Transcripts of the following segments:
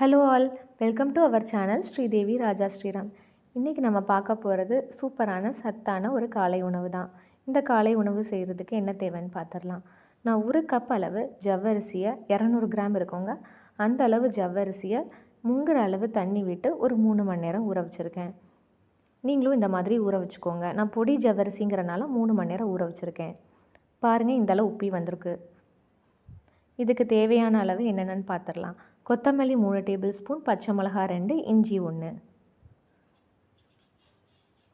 Hello all welcome to our channel Sridevi Raja Sriram. இன்றைக்கி நம்ம பார்க்க போகிறது சூப்பரான சத்தான ஒரு காலை உணவு தான். இந்த காலை உணவு செய்கிறதுக்கு என்ன தேவைன்னு பார்த்துடலாம் நான் ஒரு கப் அளவு ஜவ்வரிசியை இரநூறு கிராம் இருக்குங்க. அந்த அளவு ஜவ்வரிசியை முங்குற அளவு தண்ணி விட்டு ஒரு மூணு மணி நேரம் ஊற வச்சுருக்கேன். நீங்களும் இந்த மாதிரி ஊற வச்சுக்கோங்க. நான் பொடி ஜவ்வரிசிங்கிறனால மூணு மணி நேரம் ஊற வச்சுருக்கேன். பாருங்கள் இந்தளவு உப்பி வந்திருக்கு. இதுக்கு தேவையான அளவு என்னென்னு பார்த்துடலாம் கொத்தமல்லி மூணு டேபிள் ஸ்பூன் பச்சை மிளகா ரெண்டு இஞ்சி ஒன்று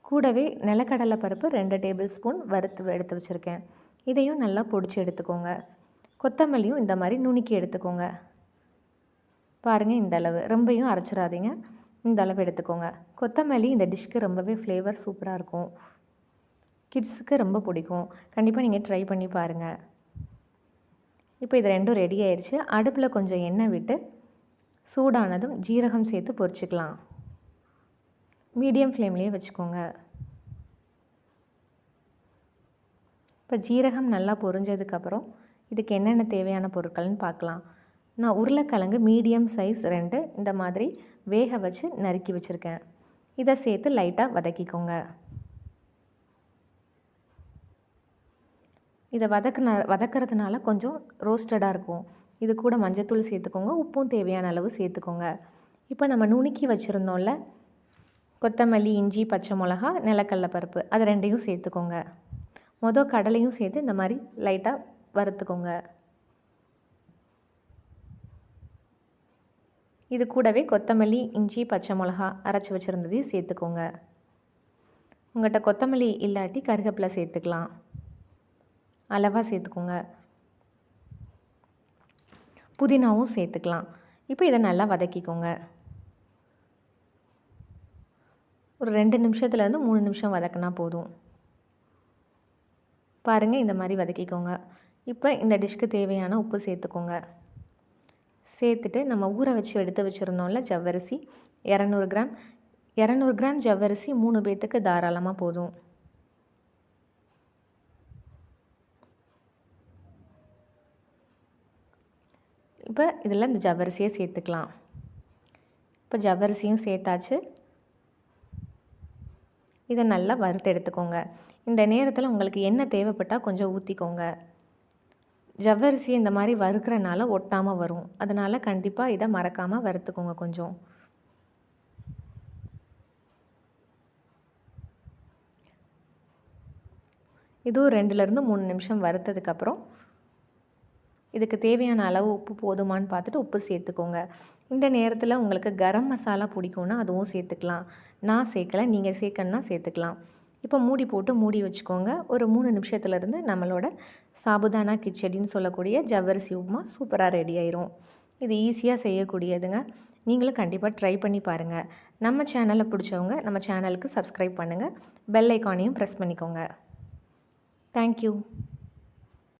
கூடவே நிலக்கடலை பருப்பு ரெண்டு டேபிள் ஸ்பூன் வறுத்து எடுத்து வச்சுருக்கேன். இதையும் நல்லா பொடிச்சு எடுத்துக்கோங்க. கொத்தமல்லியும் இந்த மாதிரி நுணுக்கி எடுத்துக்கோங்க. பாருங்கள் இந்த அளவு. ரொம்பையும் அரைச்சிடாதீங்க. இந்த அளவு எடுத்துக்கோங்க. கொத்தமல்லி இந்த டிஷ்க்கு ரொம்பவே ஃப்ளேவர் சூப்பராக இருக்கும். கிட்ஸுக்கு ரொம்ப பிடிக்கும். கண்டிப்பாக நீங்கள் ட்ரை பண்ணி பாருங்கள் இப்போ இது ரெண்டும் ரெடி ஆயிடுச்சு. அடுப்பில் கொஞ்சம் எண்ணெய் விட்டு சூடானதும் ஜீரகம் சேர்த்து பொரிச்சிக்கலாம். மீடியம் ஃப்ளேம்லேயே வச்சுக்கோங்க. இப்போ ஜீரகம் நல்லா பொரிஞ்சதுக்கப்புறம் இதுக்கு என்னென்ன தேவையான பொருட்கள்னு பார்க்கலாம். நான் உருளைக்கிழங்கு மீடியம் சைஸ் ரெண்டு இந்த மாதிரி வேக வச்சு நறுக்கி வச்சுருக்கேன். இதை சேர்த்து லைட்டாக வதக்கிக்கோங்க. இதை வதக்குன வதக்கிறதுனால கொஞ்சம் ரோஸ்டடாக இருக்கும். இது கூட மஞ்சத்தூள் சேர்த்துக்கோங்க. உப்பும் தேவையான அளவு சேர்த்துக்கோங்க. இப்போ நம்ம நுணுக்கி வச்சுருந்தோம்ல கொத்தமல்லி இஞ்சி பச்சை மிளகா நிலக்கடல பருப்பு அது ரெண்டையும் சேர்த்துக்கோங்க. மொதல் கடலையும் சேர்த்து இந்த மாதிரி லைட்டாக வறுத்துக்கோங்க. இது கூடவே கொத்தமல்லி இஞ்சி பச்சை மிளகா அரைச்சி வச்சுருந்ததையும் சேர்த்துக்கோங்க. உங்கள்கிட்ட கொத்தமல்லி இல்லாட்டி கருகப்பில் சேர்த்துக்கலாம். அளவாக சேர்த்துக்கோங்க. புதினாவும் சேர்த்துக்கலாம். இப்போ இதை நல்லா வதக்கிக்கோங்க. ஒரு ரெண்டு நிமிஷத்துலேருந்து மூணு நிமிஷம் வதக்கினா போதும். பாருங்கள் இந்த மாதிரி வதக்கிக்கோங்க. இப்போ இந்த டிஷ்க்கு தேவையான உப்பு சேர்த்துக்கோங்க. சேர்த்துட்டு நம்ம ஊற வச்சு எடுத்து வச்சுருந்தோம்ல ஜவ்வரிசி இரநூறு கிராம். இரநூறு கிராம் ஜவ்வரிசி மூணு பேர்த்துக்கு தாராளமாக போதும். இப்போ இதில் இந்த ஜவ்வரிசியை சேர்த்துக்கலாம். இப்போ ஜவ்வரிசியும் சேர்த்தாச்சு. இதை நல்லா வறுத்து எடுத்துக்கோங்க. இந்த நேரத்தில் உங்களுக்கு என்ன தேவைப்பட்டால் கொஞ்சம் ஊற்றிக்கோங்க. ஜவ்வரிசி இந்த மாதிரி வறுக்கிறனால ஒட்டாமல் வரும். அதனால் கண்டிப்பாக இதை மறக்காமல் வறுத்துக்கோங்க கொஞ்சம். இதுவும் ரெண்டுலேருந்து மூணு நிமிஷம் வறுத்ததுக்கப்புறம் இதுக்கு தேவையான அளவு உப்பு போதுமான்னு பார்த்துட்டு உப்பு சேர்த்துக்கோங்க. இந்த நேரத்தில் உங்களுக்கு கரம் மசாலா பிடிக்கும்னா அதுவும் சேர்த்துக்கலாம். நான் சேர்க்கலை நீங்கள் சேர்க்கணுன்னா சேர்த்துக்கலாம். இப்போ மூடி போட்டு மூடி வச்சுக்கோங்க. ஒரு மூணு நிமிஷத்துலேருந்து நம்மளோட சாபுதானா கிச்சடின்னு சொல்லக்கூடிய ஜவ்வரிசி உப்புமா சூப்பராக ரெடி ஆயிரும். இது ஈஸியாக செய்யக்கூடியதுங்க. நீங்களும் கண்டிப்பாக ட்ரை பண்ணி பாருங்கள் நம்ம சேனலை பிடிச்சவங்க நம்ம சேனலுக்கு சப்ஸ்கிரைப் பண்ணுங்கள் பெல் ஐக்கானையும் ப்ரெஸ் பண்ணிக்கோங்க. தேங்க்யூ